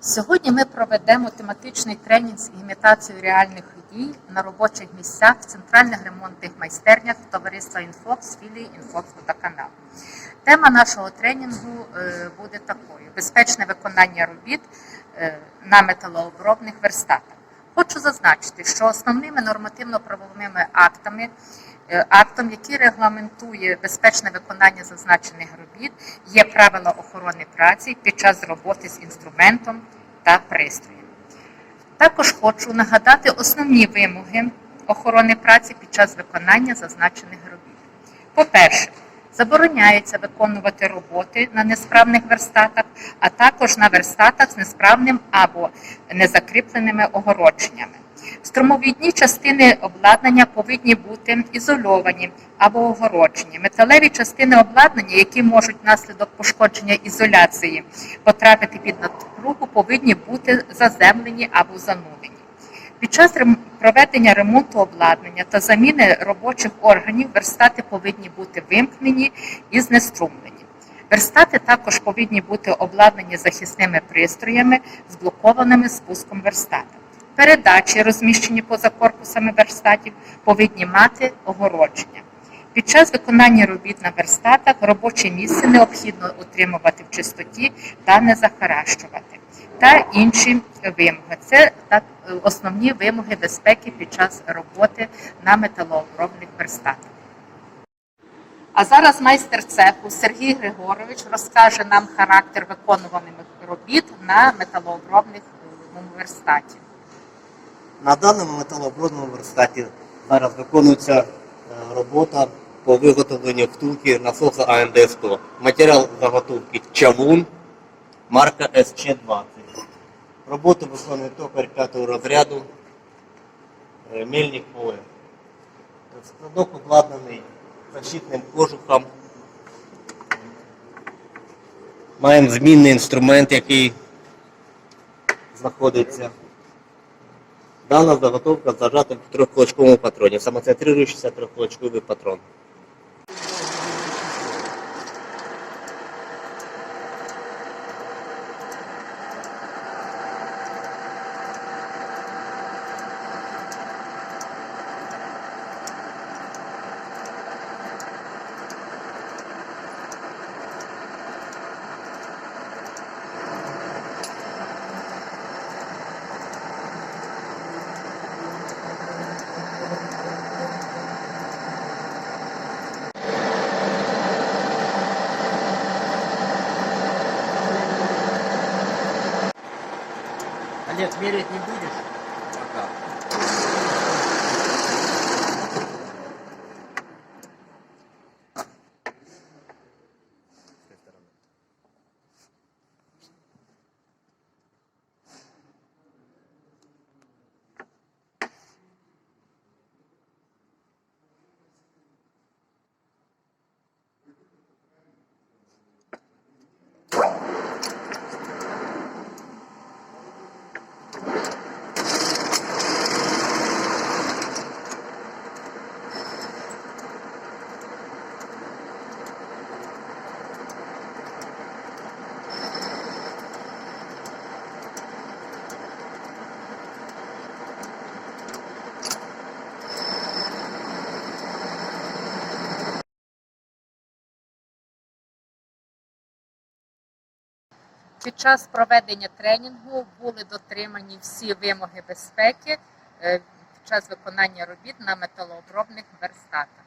Сьогодні ми проведемо тематичний тренінг з імітацією реальних дій на робочих місцях в центральних ремонтних майстернях товариства Інфокс філії Інфокс Водоканал. Тема нашого тренінгу е, буде такою: безпечне виконання робіт е, на металообробних верстатах. Хочу зазначити, що основними нормативно-правовими актами, е, актом, який регламентує безпечне виконання зазначених робіт, є правила охорони праці під час роботи з інструментом та пристроєм. Також хочу нагадати основні вимоги охорони праці під час виконання зазначених робіт. По-перше, забороняється виконувати роботи на несправних верстатах, а також на верстатах з несправним або незакріпленими огородженнями. Струмовідні частини обладнання повинні бути ізольовані або огороджені. Металеві частини обладнання, які можуть внаслідок пошкодження ізоляції потрапити під напругу, повинні бути заземлені або занурені. Під час проведення ремонту обладнання та заміни робочих органів верстати повинні бути вимкнені і знеструмлені. Верстати також повинні бути обладнані захисними пристроями з блокованими спуском верстата. Передачі, розміщені поза корпусами верстатів, повинні мати огородження. Під час виконання робіт на верстатах робоче місце необхідно утримувати в чистоті та не захаращувати. Та інші вимоги. Це так, основні вимоги безпеки під час роботи на металообробних верстатах. А зараз майстер цеху Сергій Григорович розкаже нам характер виконуваних робіт на металообробних е, верстаті. На даному металообробному верстаті зараз виконується е, робота по виготовленню втулки насоса АНД-100. Матеріал заготовки чавун, марка СЧ-20. Роботу виконує токар 5 розряду е, мельник ОЕ. Складок обладнаний защитним кожухом. Маємо змінний інструмент, який знаходиться. Дана заготовка зажата в трьохкулачковому патроні. Самоцентрируючийся трьохкулачковий патрон. Олег, мерить не будешь? Під час проведення тренінгу були дотримані всі вимоги безпеки е, під час виконання робіт на металообробних верстатах.